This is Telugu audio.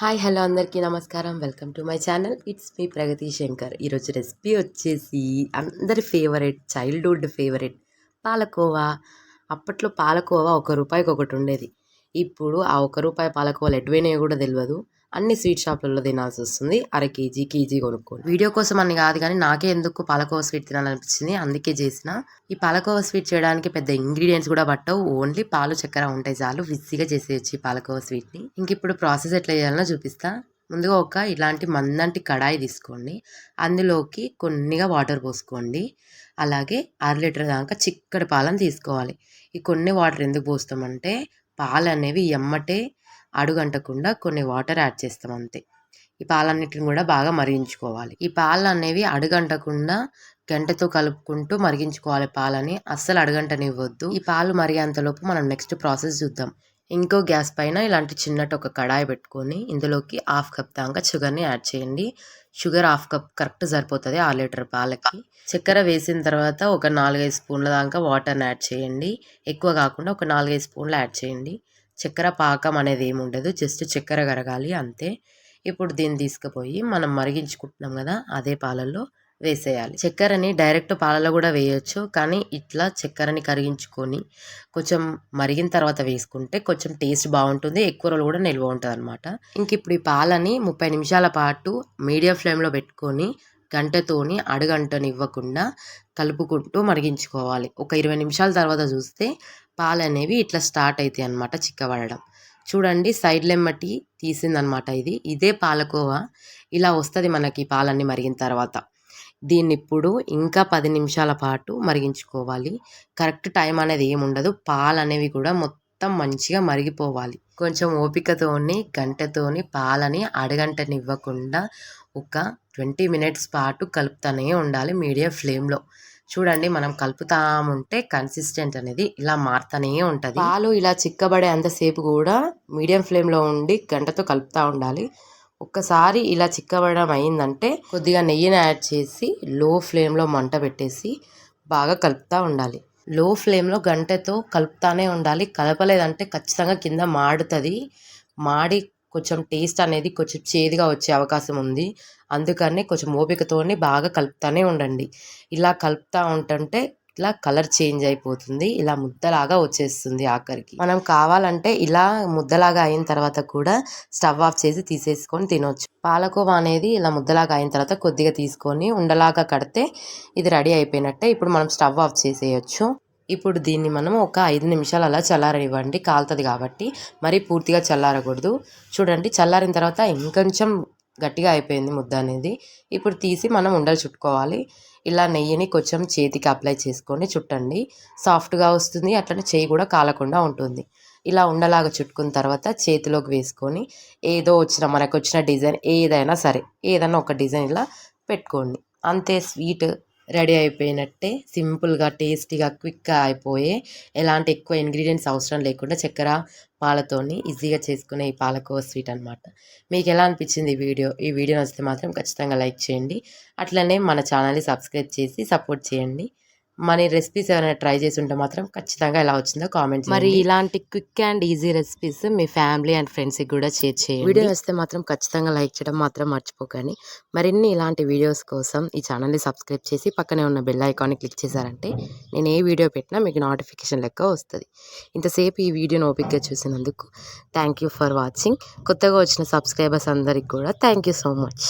హాయ్ హలో అందరికీ నమస్కారం. Welcome to my channel. It's మీ ప్రగతి శంకర్. ఈరోజు రెసిపీ వచ్చేసి అందరి ఫేవరెట్ చైల్డ్హుడ్ ఫేవరెట్ పాలకోవా. అప్పట్లో పాలకోవా ఒక రూపాయికి ఒకటి ఉండేది. ఇప్పుడు ఆ ఒక రూపాయి పాలకోవాలు ఎటువైనా కూడా తెలియదు అన్ని స్వీట్ షాపులలో తినాల్సి వస్తుంది. అర కేజీ కేజీ కొనుక్కోండి. వీడియో కోసం అని కాదు కానీ నాకే ఎందుకు పాలకోవా స్వీట్ తినాలనిపించింది. అందుకే చేసిన. ఈ పాలకోవా స్వీట్ చేయడానికి పెద్ద ఇంగ్రీడియంట్స్ కూడా పట్టవు. ఓన్లీ పాలు చక్కెర ఉంటాయి చాలు. విస్సీగా చేసేయచ్చు ఈ పాలకోవా స్వీట్ని. ఇంక ఇప్పుడు ప్రాసెస్ ఎట్లా చేయాలనో చూపిస్తా. ముందుగా ఒక ఇలాంటి మందంటి కడాయి తీసుకోండి. అందులోకి కొన్నిగా వాటర్ పోసుకోండి. అలాగే అర లీటర్ దాకా చిక్కటి పాలను తీసుకోవాలి. ఈ కొన్ని వాటర్ ఎందుకు పోస్తామంటే పాలు అనేవి ఎమ్మటే అడుగంటకుండా కొన్ని వాటర్ యాడ్ చేస్తాం అంతే. ఈ పాలన్నిటిని కూడా బాగా మరిగించుకోవాలి. ఈ పాలు అనేవి అడుగంటకుండా గంటతో కలుపుకుంటూ మరిగించుకోవాలి పాలని. అస్సలు అడుగంటనివ్వద్దు. ఈ పాలు మరిగేంతలోపు మనం నెక్స్ట్ ప్రాసెస్ చూద్దాం. ఇంకో గ్యాస్ పైన ఇలాంటి చిన్నటి ఒక కడాయి పెట్టుకొని ఇందులోకి హాఫ్ కప్ దాకా షుగర్ని యాడ్ చేయండి. షుగర్ హాఫ్ కప్ కరెక్ట్ సరిపోతుంది ఆ లీటర్ పాలకి. చక్కెర వేసిన తర్వాత ఒక నాలుగైదు స్పూన్ల దాకా వాటర్ని యాడ్ చేయండి. ఎక్కువ కాకుండా ఒక నాలుగైదు స్పూన్లు యాడ్ చేయండి. చక్కెర పాకం అనేది ఏమి ఉండదు. జస్ట్ చక్కెర కరగాలి అంతే. ఇప్పుడు దీన్ని తీసుకుపోయి మనం మరిగించుకుంటున్నాం కదా అదే పాలల్లో వేసేయాలి. చక్కెరని డైరెక్ట్ పాలలో కూడా వేయొచ్చు కానీ ఇట్లా చక్కెరని కరిగించుకొని కొంచెం మరిగిన తర్వాత వేసుకుంటే కొంచెం టేస్ట్ బాగుంటుంది ఎక్కువ రోజులు కూడా నిల్వ ఉంటుంది అనమాట ఇంక ఇప్పుడు ఈ పాలని ముప్పై నిమిషాల పాటు మీడియం ఫ్లేమ్లో పెట్టుకొని గంటతోని అడుగంటనివ్వకుండా కలుపుకుంటూ మరిగించుకోవాలి. ఒక ఇరవై నిమిషాల తర్వాత చూస్తే పాలు అనేవి ఇట్లా స్టార్ట్ అవుతాయి అనమాట చిక్కబడడం. చూడండి సైడ్ లెమ్మటి తీసిందనమాట ఇది. ఇదే పాలకోవా. ఇలా వస్తుంది మనకి పాలన్నీ మరిగిన తర్వాత. దీన్ని ఇప్పుడు ఇంకా పది నిమిషాల పాటు మరిగించుకోవాలి. కరెక్ట్ టైం అనేది ఏముండదు పాలు అనేవి కూడా మొత్తం మంచిగా మరిగిపోవాలి. కొంచెం ఓపికతోని గంటతోని పాలని అడగంటనివ్వకుండా ఒక ట్వంటీ మినిట్స్ పాటు కలుపుతూనే ఉండాలి మీడియం ఫ్లేమ్లో. చూడండి మనం కలుపుతాముంటే కన్సిస్టెంట్ అనేది ఇలా మారుతూనే ఉంటుంది. పాలు ఇలా చిక్కబడే అంతసేపు కూడా మీడియం ఫ్లేమ్లో ఉండి గంటతో కలుపుతూ ఉండాలి. ఒక్కసారి ఇలా చిక్కబడడం అయిందంటే కొద్దిగా నెయ్యిని యాడ్ చేసి లో ఫ్లేమ్లో మంట పెట్టేసి బాగా కలుపుతూ ఉండాలి. లో ఫ్లేమ్లో గంటతో కలుపుతానే ఉండాలి. కలపలేదంటే ఖచ్చితంగా కింద మాడుతుంది. మాడి కొంచెం టేస్ట్ అనేది కొంచెం చేదుగా వచ్చే అవకాశం ఉంది. అందుకని కొంచెం ఓపికతోని బాగా కలుపుతూనే ఉండండి. ఇలా కలుపుతూ ఉంటుంటే ఇట్లా కలర్ చేంజ్ అయిపోతుంది. ఇలా ముద్దలాగా వచ్చేస్తుంది ఆఖరికి. మనం కావాలంటే ఇలా ముద్దలాగా అయిన తర్వాత కూడా స్టవ్ ఆఫ్ చేసి తీసేసుకొని తినొచ్చు. పాలకోవా అనేది ఇలా ముద్దలాగా అయిన తర్వాత కొద్దిగా తీసుకొని ఉండలాగా కడితే ఇది రెడీ అయిపోయినట్టే. ఇప్పుడు మనం స్టవ్ ఆఫ్ చేసేయచ్చు. ఇప్పుడు దీన్ని మనం ఒక ఐదు నిమిషాలు అలా చల్లారనివ్వండి. కాలుతుంది కాబట్టి మరి పూర్తిగా చల్లారకూడదు. చూడండి చల్లారిన తర్వాత ఇంకొంచెం గట్టిగా అయిపోయింది ముద్ద అనేది. ఇప్పుడు తీసి మనం ఉండలు చుట్టుకోవాలి. ఇలా నెయ్యిని కొంచెం చేతికి అప్లై చేసుకొని చుట్టండి. సాఫ్ట్గా వస్తుంది అట్లనే చేయి కూడా కాలకుండా ఉంటుంది. ఇలా ఉండలాగా చుట్టుకున్న తర్వాత చేతిలోకి వేసుకొని ఏదో వచ్చిన మనకు వచ్చిన డిజైన్ ఏదైనా సరే ఏదైనా ఒక డిజైన్ ఇలా పెట్టుకోండి. అంతే స్వీట్ రెడీ అయిపోయినట్టే సింపుల్గా టేస్టీగా క్విక్గా అయిపోయే ఎలాంటి ఎక్కువ ఇంగ్రీడియంట్స్ అవసరం లేకుండా చక్కెర పాలతోని ఈజీగా చేసుకునే ఈ పాలకోవ స్వీట్ అనమాట మీకు ఎలా అనిపించింది ఈ వీడియో? ఈ వీడియో నచ్చితే మాత్రం ఖచ్చితంగా లైక్ చేయండి. అట్లనే మన ఛానల్ని సబ్స్క్రైబ్ చేసి సపోర్ట్ చేయండి. మన రెసిపీస్ ఏమైనా ట్రై చేసి ఉంటే మాత్రం ఖచ్చితంగా ఎలా వచ్చిందో కామెంట్ మరి ఇలాంటి క్విక్ అండ్ ఈజీ రెసిపీస్ మీ ఫ్యామిలీ అండ్ ఫ్రెండ్స్కి కూడా షేర్ చేయండి. వీడియో వస్తే మాత్రం ఖచ్చితంగా లైక్ చేయడం మాత్రం మర్చిపోకండి. మరిన్ని ఇలాంటి వీడియోస్ కోసం ఈ ఛానల్ని సబ్స్క్రైబ్ చేసి పక్కనే ఉన్న బెల్ ఐకాన్ని క్లిక్ చేశారంటే నేను ఏ వీడియో పెట్టినా మీకు నోటిఫికేషన్ లెక్క వస్తుంది. ఇంతసేపు ఈ వీడియోని ఓపిక్గా చూసినందుకు థ్యాంక్ ఫర్ వాచింగ్ కొత్తగా వచ్చిన సబ్స్క్రైబర్స్ అందరికి కూడా థ్యాంక్ సో మచ్